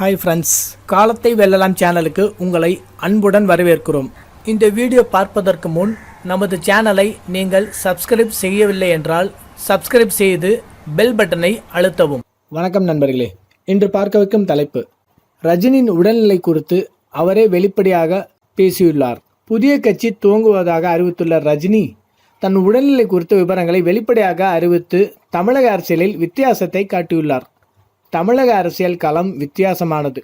Hi friends காலத்தை வெல்லலாம் சேனலுக்கு உங்களை அன்புடன் வரவேற்கிறோம். இந்த வீடியோ பார்ப்பதற்கு முன் நமது சேனலை நீங்கள் சப்ஸ்கிரைப் செய்யவில்லை என்றால் சப்ஸ்கிரைப் செய்து பெல் பட்டனை அழுத்தவும். வணக்கம் நண்பர்களே. இன்று பார்க்க வைக்கும் தலைப்பு ரஜினியின் உடல்நிலை குறித்து அவரே வெளிப்படையாக பேசியுள்ளார். புதிய கட்சி துவங்குவதாக அறிவித்துள்ள ரஜினி தன் உடல்நிலை குறித்த விவரங்களை வெளிப்படையாக அறிவித்து தமிழக அரசியலில் வித்தியாசத்தை காட்டியுள்ளார். தமிழக அரசியல் களம் வித்தியாசமானது.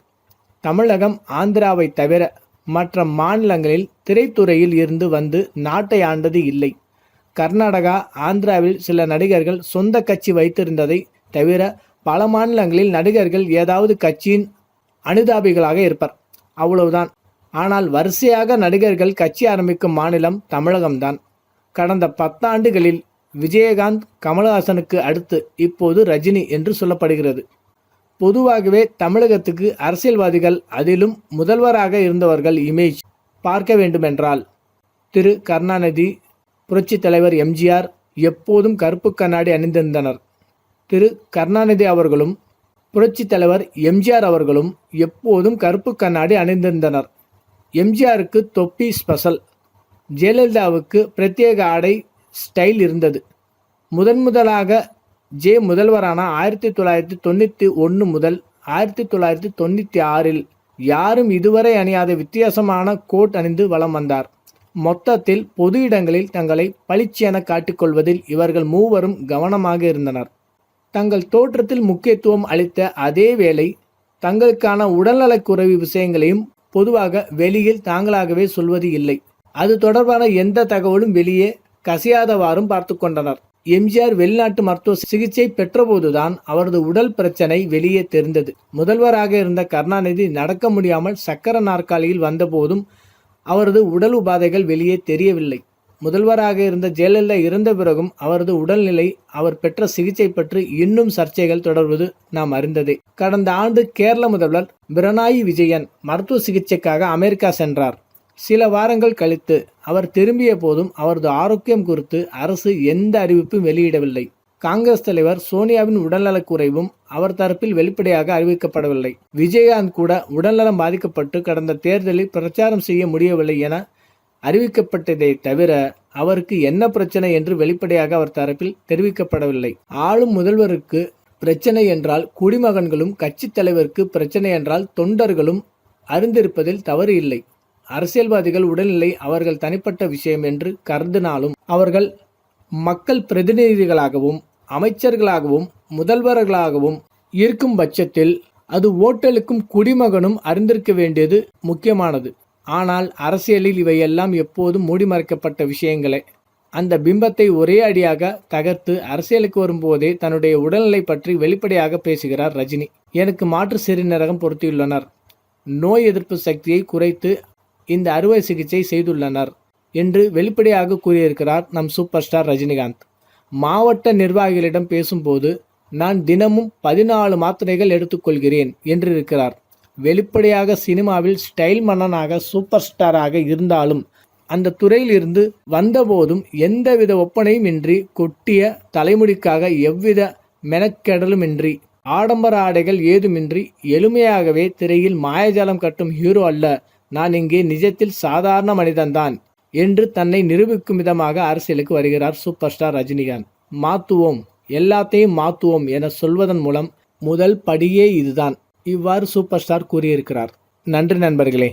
தமிழகம் ஆந்திராவை தவிர மற்ற மாநிலங்களில் திரைத்துறையில் இருந்து வந்து நாட்டை ஆண்டது இல்லை. கர்நாடகா ஆந்திராவில் சில நடிகர்கள் சொந்த கட்சி வைத்திருந்ததை தவிர பல மாநிலங்களில் நடிகர்கள் ஏதாவது கட்சியின் அனுதாபிகளாக இருப்பர். அவ்வளவுதான். ஆனால் வரிசையாக நடிகர்கள் கட்சி ஆரம்பிக்கும் மாநிலம் தமிழகம்தான். கடந்த பத்தாண்டுகளில் விஜயகாந்த் கமலஹாசனுக்கு அடுத்து இப்போது ரஜினி என்று சொல்லப்படுகிறது. பொதுவாகவே தமிழகத்துக்கு அரசியல்வாதிகள் அதிலும் முதல்வராக இருந்தவர்கள் இமேஜ் பார்க்க வேண்டுமென்றால் திரு கருணாநிதி புரட்சித் தலைவர் எம்ஜிஆர் எப்போதும் கருப்பு கண்ணாடி அணிந்திருந்தனர். திரு கருணாநிதி அவர்களும் புரட்சித் தலைவர் எம்ஜிஆர் அவர்களும் எப்போதும் கருப்பு கண்ணாடி அணிந்திருந்தனர். எம்ஜிஆருக்கு தொப்பி ஸ்பெஷல். ஜெயலலிதாவுக்கு பிரத்யேக ஆடை ஸ்டைல் இருந்தது. முதன் முதலாக ஜே முதல்வரான ஆயிரத்தி தொள்ளாயிரத்தி தொண்ணூற்றி ஒன்று முதல் ஆயிரத்தி தொள்ளாயிரத்தி தொண்ணூற்றி ஆறில் யாரும் இதுவரை அணியாத வித்தியாசமான கோட் அணிந்து வலம் வந்தார். மொத்தத்தில் பொது இடங்களில் தங்களை பளிச்சென காட்டிக்கொள்வதில் இவர்கள் மூவரும் கவனமாக இருந்தனர். தங்கள் தோற்றத்தில் முக்கியத்துவம் அளித்த அதே வேளை தங்களுக்கான உடல்நலக்குறைவு விஷயங்களையும் பொதுவாக வெளியில் தாங்களாகவே சொல்வது இல்லை. அது தொடர்பான எந்த தகவலும் வெளியே கசியாதவாறும் பார்த்து கொண்டனர். எம்ஜிஆர் வெளிநாட்டு மருத்துவ சிகிச்சை பெற்றபோதுதான் அவரது உடல் பிரச்சனை வெளியே தெரிந்தது. முதல்வராக இருந்த கருணாநிதி நடக்க முடியாமல் சக்கர நாற்காலியில் வந்தபோதும் அவரது உடல் உபாதைகள் வெளியே தெரியவில்லை. முதல்வராக இருந்த ஜெயலலிதா இறந்த பிறகும் அவரது உடல்நிலை அவர் பெற்ற சிகிச்சை பற்றி இன்னும் சர்ச்சைகள் தொடர்வது நாம் அறிந்ததே. கடந்த ஆண்டு கேரள முதல்வர் பிரணாயி விஜயன் மருத்துவ சிகிச்சைக்காக அமெரிக்கா சென்றார். சில வாரங்கள் கழித்து அவர் திரும்பிய போதும் அவரது ஆரோக்கியம் குறித்து அரசு எந்த அறிவிப்பும் வெளியிடவில்லை. காங்கிரஸ் தலைவர் சோனியாவின் உடல்நலக் குறைவும் அவர் தரப்பில் வெளிப்படையாக அறிவிக்கப்படவில்லை. விஜயகாந்த் கூட உடல்நலம் பாதிக்கப்பட்டு கடந்த தேர்தலில் பிரச்சாரம் செய்ய முடியவில்லை என அறிவிக்கப்பட்டதை தவிர அவருக்கு என்ன பிரச்சனை என்று வெளிப்படையாக அவர் தரப்பில் தெரிவிக்கப்படவில்லை. ஆளும் முதல்வருக்கு பிரச்சனை என்றால் குடிமகன்களும் கட்சித் தலைவருக்கு பிரச்சனை என்றால் தொண்டர்களும் அறிந்திருப்பதில் தவறு இல்லை. அரசியல்வாதிகள் உடல்நிலை அவர்கள் தனிப்பட்ட விஷயம் என்று கருதினாலும் அவர்கள் மக்கள் பிரதிநிதிகளாகவும் அமைச்சர்களாகவும் முதல்வர்களாகவும் இருக்கும் பட்சத்தில் அது ஓட்டலுக்கும் குடிமகனும் அறிந்திருக்க வேண்டியது முக்கியமானது. ஆனால் அரசியலில் இவையெல்லாம் எப்போதும் மூடிமறைக்கப்பட்ட விஷயங்களே. அந்த பிம்பத்தை ஒரே அடியாக தகர்த்து அரசியலுக்கு வரும்போதே தன்னுடைய உடல்நிலை பற்றி வெளிப்படையாக பேசுகிறார் ரஜினி. எனக்கு மாற்று சிறுநரகம் பொருத்தியுள்ளனர். நோய் எதிர்ப்பு சக்தியை குறைத்து இந்த அறுவை சிகிச்சை செய்துள்ளனர் என்று வெளிப்படையாக கூறியிருக்கிறார் நம் சூப்பர் ஸ்டார் ரஜினிகாந்த். மாவட்ட நிர்வாகிகளிடம் பேசும்போது நான் தினமும் பதினாலு மாத்திரைகள் எடுத்துக்கொள்கிறேன் என்றிருக்கிறார் வெளிப்படையாக சினிமாவில் ஸ்டைல் மன்னனாக சூப்பர் ஸ்டாராக இருந்தாலும் அந்த துறையிலிருந்து வந்தபோதும் எந்தவித ஒப்பனையும் இன்றி கொட்டிய தலைமுடிக்காக எவ்வித மெனக்கெடலுமின்றி ஆடம்பர ஆடைகள் ஏதுமின்றி எளிமையாகவே திரையில் மாயஜாலம் கட்டும் ஹீரோ அல்ல நான் இங்கே நிஜத்தில் சாதாரண மனிதன்தான் என்று தன்னை நிரூபிக்கும் விதமாக அரசியலுக்கு வருகிறார் சூப்பர் ஸ்டார் ரஜினிகாந்த். மாத்துவோம் எல்லாத்தையும் மாத்துவோம் என சொல்வதன் மூலம் முதல் படியே இதுதான். இவ்வாறு சூப்பர் ஸ்டார் கூறியிருக்கிறார். நன்றி நண்பர்களே.